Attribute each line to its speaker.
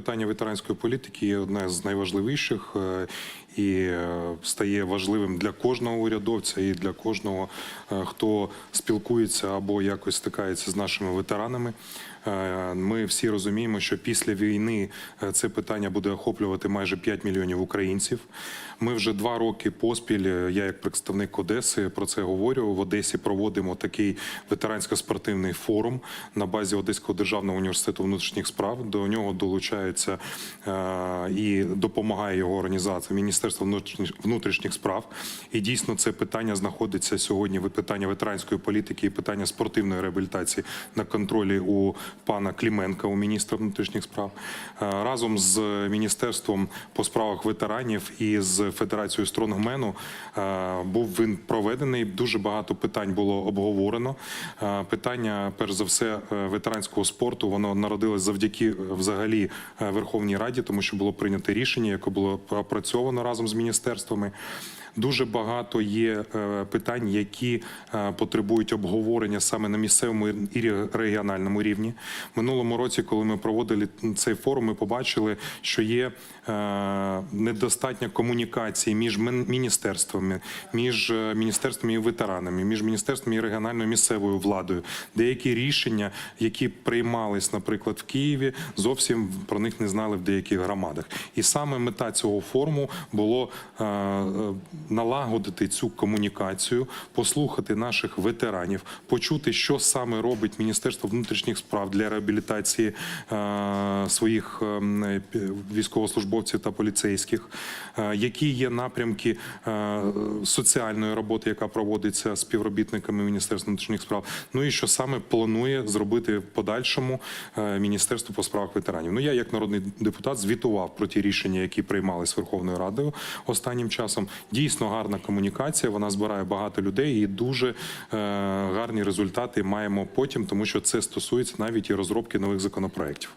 Speaker 1: питання ветеранської політики є одне з найважливіших е, і е, стає важливим для кожного урядовця і для кожного, е, хто спілкується або якось стикається з нашими ветеранами. Е, Ми всі розуміємо, що після війни е, це питання буде охоплювати майже 5 мільйонів українців. Ми вже два роки поспіль. е, Я як представник Одеси про це говорю. В Одесі проводимо такий ветерансько-спортивний форум на базі Одеського державного університету внутрішніх справ. До нього долучається і допомагає його організація Міністерство внутрішніх справ. І дійсно це питання знаходиться сьогодні. Питання ветеранської політики і питання спортивної реабілітації на контролі у пана Кліменка, у міністра внутрішніх справ, Е, разом з міністерством по справах ветеранів і з федерацією стронгмену е, був він проведений. Дуже багато питань було обговорено. Е, Питання, перш за все, ветеранського спорту воно народилось завдяки взагалі Верховній Раді, тому що було прийнято рішення, яке було опрацьовано разом з міністерствами. Дуже багато є е, питань, які е, потребують обговорення саме на місцевому і регіональному рівні. Минулому році, коли ми проводили цей форум, ми побачили, що є е, недостатня комунікації між міністерствами, між міністерствами і ветеранами, між міністерствами і регіональною місцевою владою. Деякі рішення, які приймались, наприклад, в Києві, зовсім про них не знали в деяких громадах. І саме мета цього форуму було налагодити цю комунікацію, послухати наших ветеранів, почути, що саме робить Міністерство внутрішніх справ для реабілітації е, своїх е, військовослужбовців та поліцейських, е, які є напрямки е, соціальної роботи, яка проводиться співробітниками Міністерства внутрішніх справ. Ну і що саме планує зробити в подальшому е, Міністерство по справах ветеранів. Ну я, як народний депутат, звітував про ті рішення, які приймались Верховною Радою останнім часом. Дійсно гарна комунікація. Вона збирає багато людей і дуже е, гарні результати маємо потім, тому що це стосується навіть і розробки нових законопроєктів.